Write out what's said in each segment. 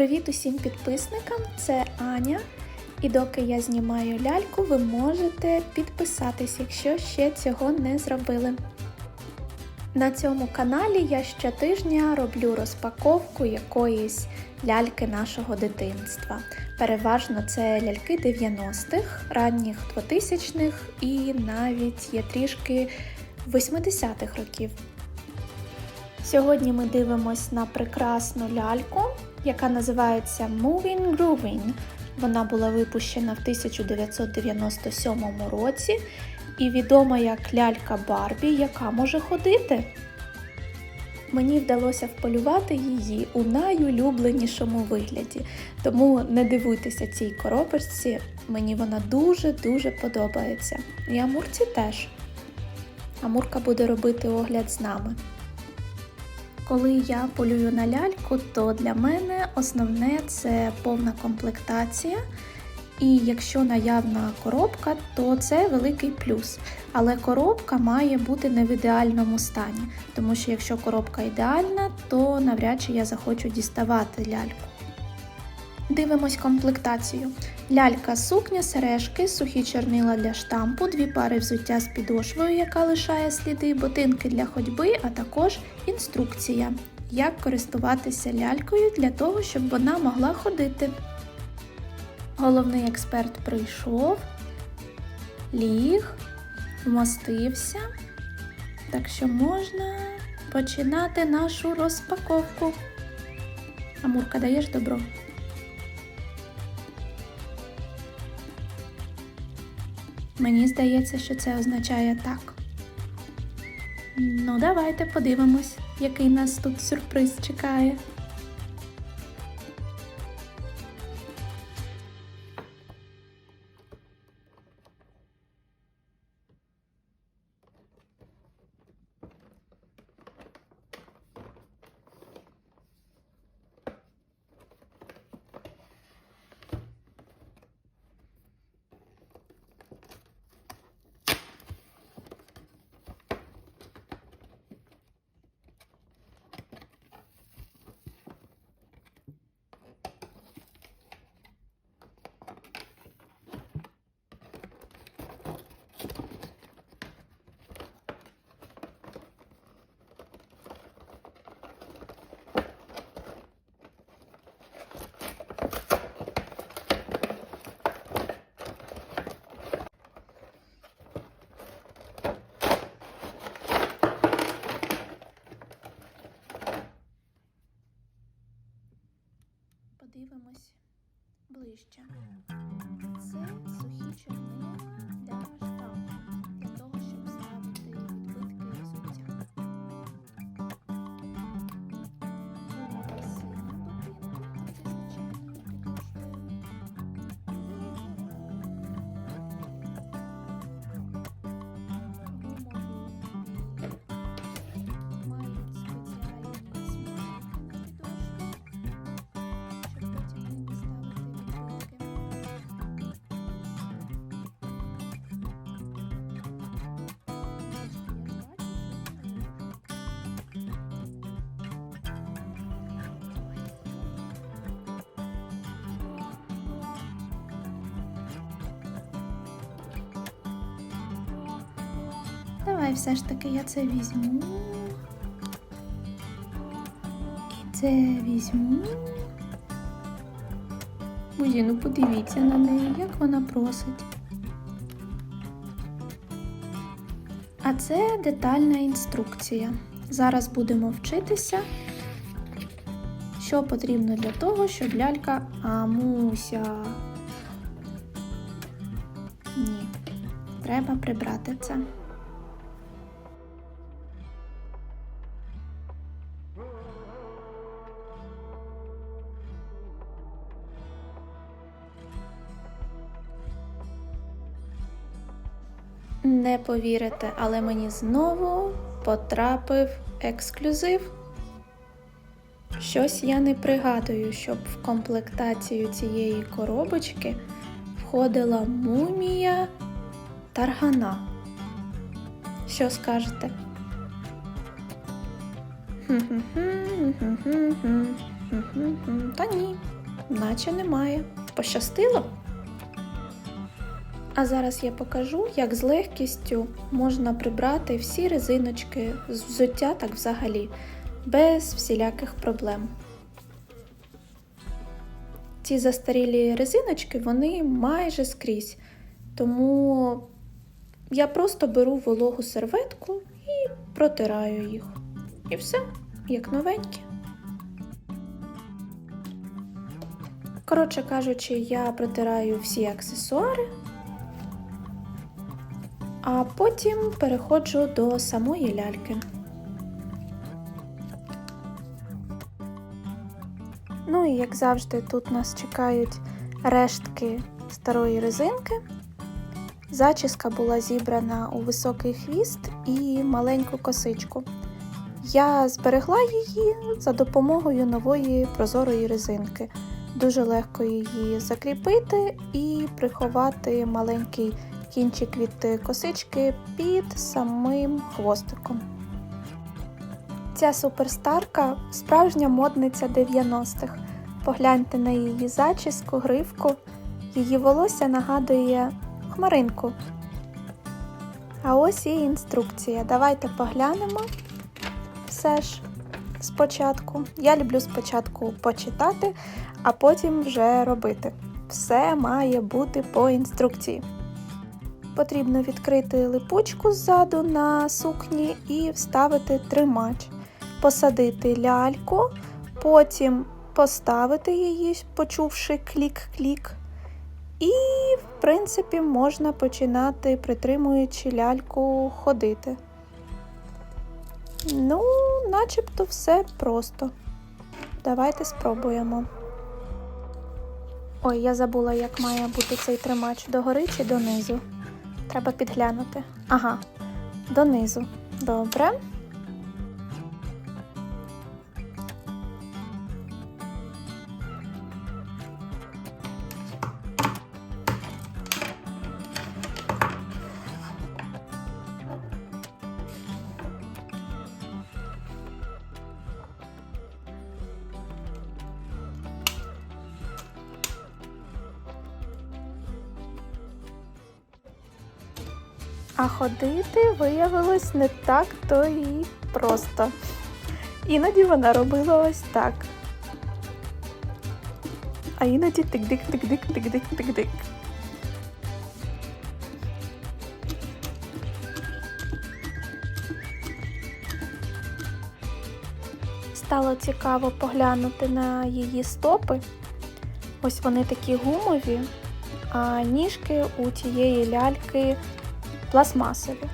Привіт усім підписникам! Це Аня. І доки я знімаю ляльку, ви можете підписатись, якщо ще цього не зробили. На цьому каналі я щотижня роблю розпаковку якоїсь ляльки нашого дитинства. Переважно це ляльки 90-х, ранніх 2000-х і навіть є трішки 80-х років. Сьогодні ми дивимось на прекрасну ляльку, яка називається Moving Grooving. Вона була випущена в 1997 році і відома як лялька Барбі, яка може ходити. Мені вдалося вполювати її у найулюбленішому вигляді, тому не дивуйтеся цій коробочці, мені вона дуже-дуже подобається. І Амурці теж. Амурка буде робити огляд з нами. Коли я полюю на ляльку, то для мене основне це повна комплектація. І якщо наявна коробка, то це великий плюс. Але коробка має бути не в ідеальному стані, тому що якщо коробка ідеальна, то навряд чи я захочу діставати ляльку. Дивимось комплектацію. Лялька, сукня, сережки, сухі чорнила для штампу, дві пари взуття з підошвою, яка лишає сліди, ботинки для ходьби, а також інструкція, як користуватися лялькою для того, щоб вона могла ходити. Головний експерт прийшов, ліг, вмостився, так що можна починати нашу розпаковку. Амурка, даєш добро? Мені здається, що це означає так. Ну, давайте подивимось, який нас тут сюрприз чекає. Подивимось ближче. Це сухі чорнила Давай все ж таки я це візьму. І це візьму. Бузі, ну подивіться на неї, як вона просить. А це детальна інструкція. Зараз будемо вчитися, що потрібно для того, щоб лялька Амуся. Ні, треба прибрати це. Не повірите, але мені знову потрапив ексклюзив. Щось я не пригадую, щоб в комплектацію цієї коробочки входила мумія таргана. Що скажете? Та ні, наче немає. Пощастило. А зараз я покажу, як з легкістю можна прибрати всі резиночки з взуття так взагалі, без всіляких проблем. Ці застарілі резиночки, вони майже скрізь. Тому я просто беру вологу серветку і протираю їх. І все, як новенькі. Коротше кажучи, я протираю всі аксесуари, а потім переходжу до самої ляльки. Ну і як завжди, тут нас чекають рештки старої резинки. Зачіска була зібрана у високий хвіст і маленьку косичку. Я зберегла її за допомогою нової прозорої резинки. Дуже легко її закріпити і приховати маленький кінчик від косички під самим хвостиком. Ця суперстарка справжня модниця 90-х. Погляньте на її зачіску, гривку. Її волосся нагадує хмаринку. А ось і інструкція. Давайте поглянемо все ж спочатку. Я люблю спочатку почитати, а потім вже робити. Все має бути по інструкції. Потрібно відкрити липучку ззаду на сукні і вставити тримач, посадити ляльку, потім поставити її, почувши клік-клік. І, в принципі, можна починати, притримуючи ляльку, ходити. Ну, начебто все просто. Давайте спробуємо. Ой, я забула, як має бути цей тримач догори чи донизу. Треба підглянути. Ага, донизу. Добре. А ходити виявилось не так то і просто. Іноді вона робила ось так. А іноді тик-дик-тик-дик-тик-дик-тик-дик. Стало цікаво поглянути на її стопи. Ось вони такі гумові, а ніжки у тієї ляльки пластмасові.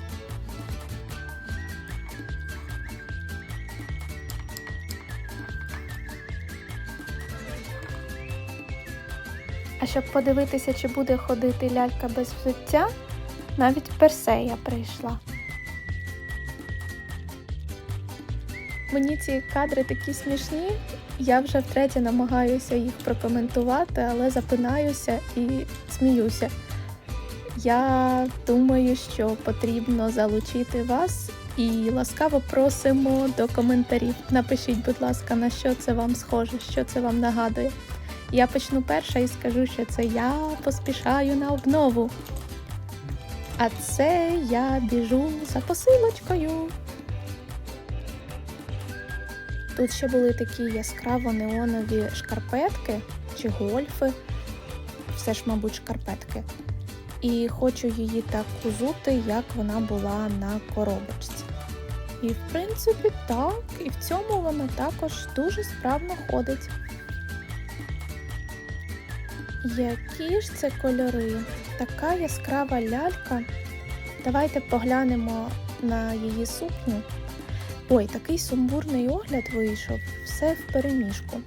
А щоб подивитися, чи буде ходити лялька без взуття, навіть персея прийшла. Мені ці кадри такі смішні. Я вже втретє намагаюся їх прокоментувати, але запинаюся і сміюся. Я думаю, що потрібно залучити вас і ласкаво просимо до коментарів. Напишіть, будь ласка, на що це вам схоже, що це вам нагадує. Я почну перша і скажу, що це я поспішаю на обнову. А це я біжу за посилочкою. Тут ще були такі яскраво неонові шкарпетки чи гольфи. Все ж, мабуть, шкарпетки і хочу її так узути, як вона була на коробочці. І, в принципі, так, і в цьому вона також дуже справно ходить. Які ж це кольори? Така яскрава лялька. Давайте поглянемо на її сукню. Ой, такий сумбурний огляд вийшов, все в переміжку.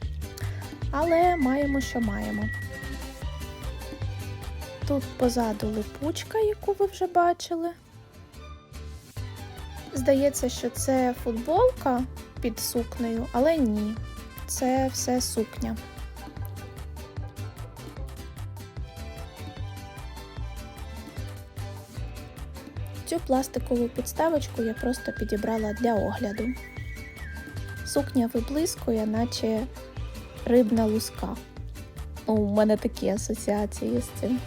Але маємо, що маємо. Тут позаду липучка, яку ви вже бачили. Здається, що це футболка під сукнею, але ні, це все сукня. Цю пластикову підставочку я просто підібрала для огляду. Сукня виблискує, наче рибна луска. Ну, У мене такі асоціації з цим.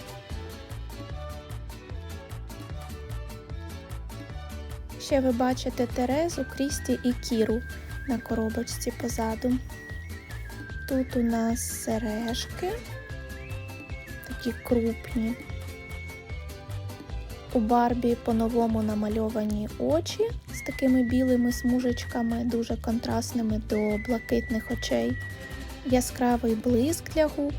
Ще ви бачите Терезу, Крісті і Кіру на коробочці позаду. Тут у нас сережки, такі крупні. У Барбі по-новому намальовані очі з такими білими смужечками, дуже контрастними до блакитних очей, яскравий блиск для губ.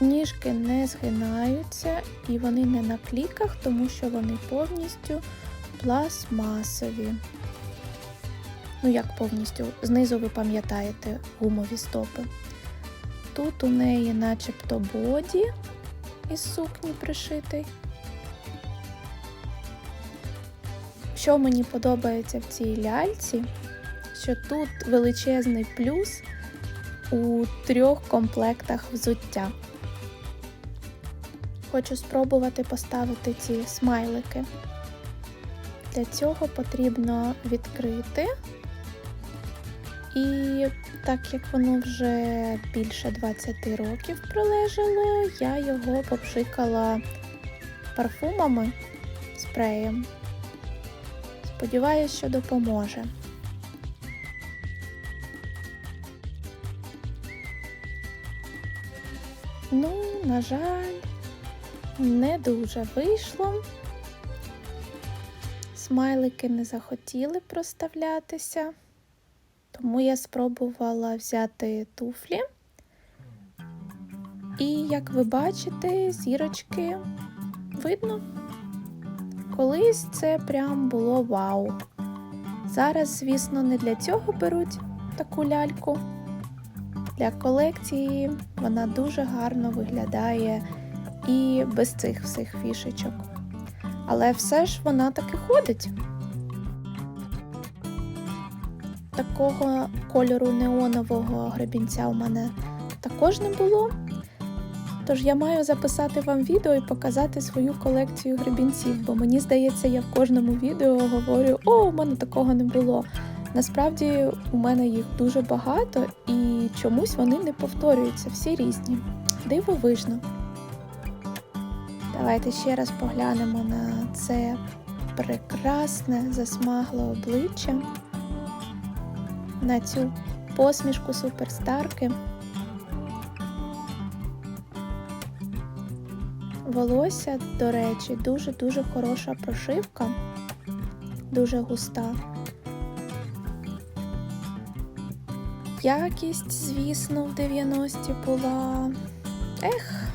Ніжки не згинаються і вони не на кліках, тому що вони повністю пластмасові. Ну, як повністю, знизу ви пам'ятаєте гумові стопи. Тут у неї начебто боді із сукні пришитий. Що мені подобається в цій ляльці, що тут величезний плюс у трьох комплектах взуття. Хочу спробувати поставити ці смайлики. Для цього потрібно відкрити. І так як воно вже більше 20 років пролежало, я його попшикала парфумами, спреєм. Сподіваюсь, що допоможе. Ну, на жаль, не дуже вийшло. Смайлики не захотіли проставлятися. Тому я спробувала взяти туфлі. І, як ви бачите, зірочки видно. Колись це прям було вау. Зараз, звісно, не для цього беруть таку ляльку. Для колекції вона дуже гарно виглядає і без цих всіх фішечок. Але все ж вона таки ходить такого кольору неонового гребінця у мене також не було. Тож я маю записати вам відео і показати свою колекцію гребінців, бо мені здається, я в кожному відео говорю, о, у мене такого не було. Насправді у мене їх дуже багато і чомусь вони не повторюються, всі різні. Дивовижно. Давайте ще раз поглянемо на це прекрасне засмагле обличчя на цю посмішку суперстарки. Волосся, до речі, дуже-дуже хороша прошивка, дуже густа. Якість, звісно, в 90-ті була. Ех.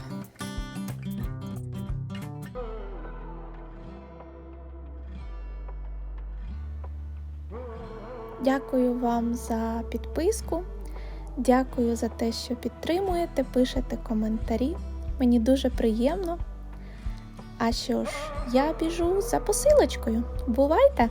Дякую вам за підписку. Дякую за те, що підтримуєте, пишете коментарі. Мені дуже приємно. А що ж, я біжу за посилочкою. Бувайте!